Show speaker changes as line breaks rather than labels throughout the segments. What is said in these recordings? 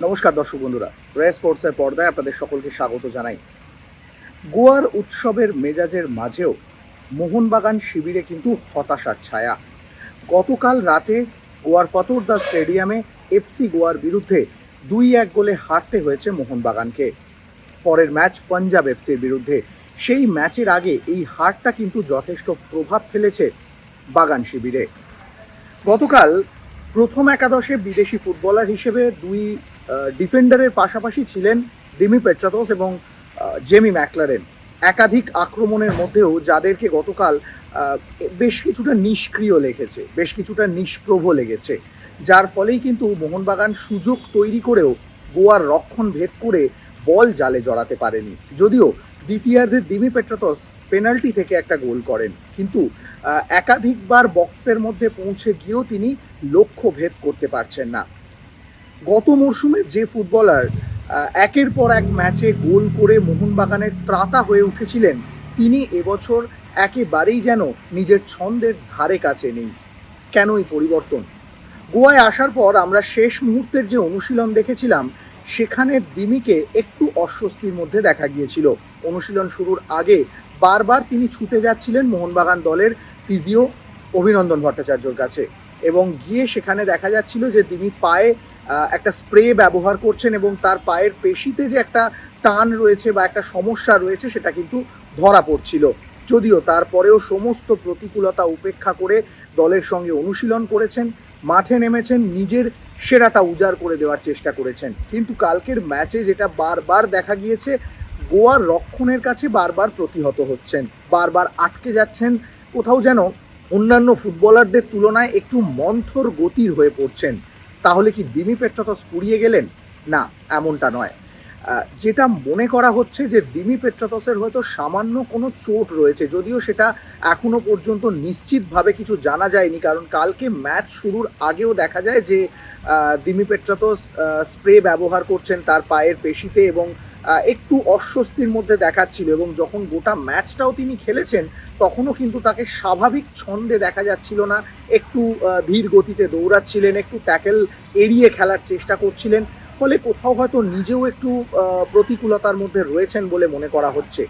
নমস্কার দর্শক বন্ধুরা, রে পর্দায় আপনাদের সকলকে স্বাগত জানাই। গোয়ার উৎসবের মেজাজের মাঝেও মোহনবাগান শিবিরে কিন্তু হতাশার ছায়া। গতকাল রাতে গোয়ার ফতোরদা স্টেডিয়ামে এফসি গোয়ার বিরুদ্ধে দুই এক গোলে হারতে হয়েছে মোহনবাগানকে। পরের ম্যাচ পাঞ্জাব এফসির বিরুদ্ধে। সেই ম্যাচের আগে এই হারটা কিন্তু যথেষ্ট প্রভাব ফেলেছে বাগান শিবিরে। গতকাল প্রথম একাদশে বিদেশি ফুটবলার হিসেবে দুই ডিফেন্ডারের পাশাপাশি ছিলেন দিমি পেট্রাতোস এবং জেমি ম্যাকলারেন। একাধিক আক্রমণের মধ্যেও যাদেরকে গতকাল বেশ কিছুটা নিষ্ক্রিয় লেগেছে, বেশ কিছুটা নিষ্প্রভ লেগেছে। যার ফলেই কিন্তু মোহনবাগান সুযোগ তৈরি করেও গোয়ার রক্ষণ ভেদ করে বল জালে জড়াতে পারেনি। যদিও দ্বিতীয়ার্ধে দিমি পেট্রাতস পেনাল্টি থেকে একটা গোল করেন, কিন্তু একাধিকবার বক্সের মধ্যে পৌঁছে গিয়েও তিনি লক্ষ্য ভেদ করতে পারছেন না। গত মরশুমে যে ফুটবলার একের পর এক ম্যাচে গোল করে মোহনবাগানের ত্রাতা হয়ে উঠেছিলেন, তিনি এবছর একেবারেই যেন নিজের ছন্দের ধারে কাছে নেই। কেন এই পরিবর্তন? গোয়ায় আসার পর আমরা শেষ মুহূর্তের যে অনুশীলন দেখেছিলাম, সেখানে দিমিকে একটু অস্বস্তির মধ্যে দেখা গিয়েছিল। অনুশীলন শুরুর আগে বারবার তিনি ছুটে যাচ্ছিলেন মোহনবাগান দলের ফিজিও অভিনন্দন ভট্টাচার্যর কাছে এবং গিয়ে সেখানে দেখা যাচ্ছিল যে তিনি পায়ে একটা স্প্রে ব্যবহার করছেন এবং তার পায়ের পেশিতে যে একটা টান রয়েছে বা একটা সমস্যা রয়েছে সেটা কিন্তু ধরা পড়ছিল। যদিও তারপরেও সমস্ত প্রতিকূলতা উপেক্ষা করে দলের সঙ্গে অনুশীলন করেছেন, মাঠে নেমেছেন, নিজের সেরাটা উজাড় করে দেওয়ার চেষ্টা করেছেন। কিন্তু কালকের ম্যাচে যেটা বারবার দেখা গিয়েছে, গোয়ার রক্ষণের কাছে বারবার প্রতিহত হচ্ছেন। বারবার আটকে যাচ্ছেন, কোথাও যেন অন্যান্য ফুটবলারদের তুলনায় একটু মন্থর গতির হয়ে পড়ছেন। তাহলে কি দিমি পেট্রাতস পুড়িয়ে গেলেন? না, এমনটা নয়। যেটা মনে করা হচ্ছে যে দিমি পেট্রাতসের হয়তো সামান্য কোনো চোট রয়েছে, যদিও সেটা এখনও পর্যন্ত নিশ্চিতভাবে কিছু জানা যায়নি, কারণ কালকে ম্যাচ শুরুর আগেও দেখা যায় যে দিমি পেট্রাতস স্প্রে ব্যবহার করছেন তার পায়ের পেশিতে এবং একটু অস্বস্তির মধ্যে দেখাচ্ছিল এবং যখন গোটা ম্যাচটাও তিনি খেলেছেন, তখনও কিন্তু তাকে স্বাভাবিক ছন্দে দেখা যাচ্ছিল না। একটু ধীর গতিতে দৌড়াচ্ছিলেন, একটু ট্যাকেল এড়িয়ে খেলার চেষ্টা করছিলেন, ফলে কোথাও হয়তো নিজেও একটু প্রতিকূলতার মধ্যে রয়েছেন বলে মনে করা হচ্ছে।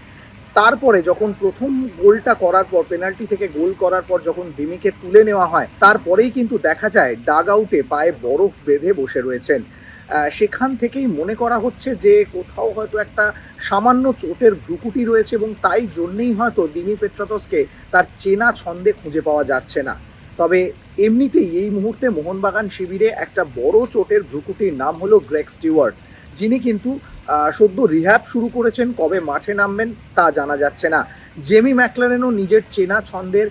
তারপরে যখন প্রথম গোলটা করার পর পেনাল্টি থেকে গোল করার পর যখন দিমিকে তুলে নেওয়া হয়, তারপরেই কিন্তু দেখা যায় ডাগ আউটে পায়ে বরফ বেঁধে বসে রয়েছেন। সেখান থেকেই মনে করা হচ্ছে যে কোথাও হয়তো একটা সামান্য চোটের ভ্রুকুটি রয়েছে এবং তাই জন্যেই হয়তো দিমি পেট্রাতসকে তার চেনা ছন্দে খুঁজে পাওয়া যাচ্ছে না। তবে এমনিতেই এই মুহূর্তে মোহনবাগান শিবিরে একটা বড় চোটের ভ্রুকুটির নাম হলো গ্রেক স্টিওয়ার্ট। যিনি কিন্তু সদ্য রিহ্যাব শুরু করেছেন, কবে মাঠে নামবেন তা জানা যাচ্ছে না। জেমি ম্যাকলারেনও নিজের চেনা ছন্দের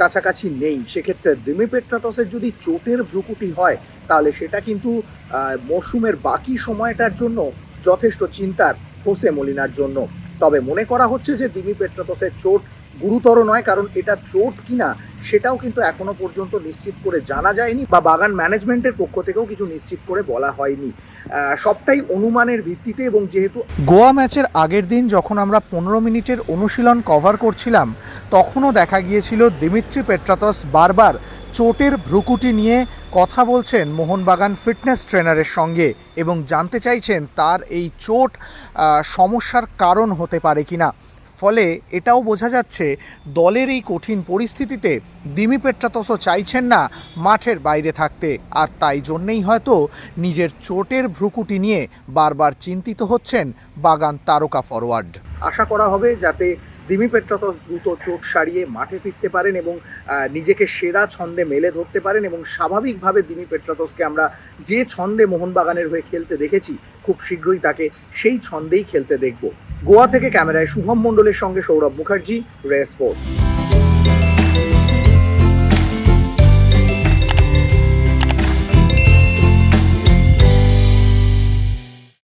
কাছাকাছি নেই। সেক্ষেত্রে দিমি পেট্রাতসের যদি চোটের ভ্রুকুটি হয়, তাহলে সেটা কিন্তু মরশুমের বাকি সময়টার জন্য যথেষ্ট চিন্তার হোসে মলিনার জন্য। তবে মনে করা হচ্ছে যে দিমি পেট্রাতসের চোট গুরুতর নয়, কারণ এটা চোট কিনা সেটাও কিন্তু এখনও পর্যন্ত নিশ্চিত করে জানা যায়নি বা বাগান ম্যানেজমেন্টের পক্ষ থেকেও কিছু নিশ্চিত করে বলা হয়নি। সবটাই অনুমানের ভিত্তিতে এবং যেহেতু গোয়া ম্যাচের আগের দিন যখন আমরা পনেরো মিনিটের অনুশীলন কভার করছিলাম, তখনও দেখা গিয়েছিল দিমিত্রি পেট্রাতস বারবার চোটের ভ্রুকুটি নিয়ে কথা বলছেন মোহনবাগান ফিটনেস ট্রেনারের সঙ্গে এবং জানতে চাইছেন তার এই চোট সমস্যার কারণ হতে পারে কিনা। ফলে এটাও বোঝা যাচ্ছে দলের এই কঠিন পরিস্থিতিতে দিমি পেট্রাতসও চাইছেন না মাঠের বাইরে থাকতে। আর তাই জন্যেই হয়তো নিজের চোটের ভ্রুকুটি নিয়ে বারবার চিন্তিত হচ্ছেন বাগান তারকা ফরওয়ার্ড আশা করা হবে যাতে দিমি পেট্রাতস দ্রুত চোট সারিয়ে মাঠে ফিরতে পারেন এবং নিজেকে সেরা ছন্দে মেলে ধরতে পারেন এবং স্বাভাবিকভাবে দিমি পেট্রাতসকে আমরা যে ছন্দে মোহনবাগানের হয়ে খেলতে দেখেছি, খুব শীঘ্রই তাকে সেই ছন্দেই খেলতে দেখব। গোয়া থেকে ক্যামেরায় শুভম মণ্ডলের সঙ্গে সৌরভ মুখার্জি রে স্পোর্টস।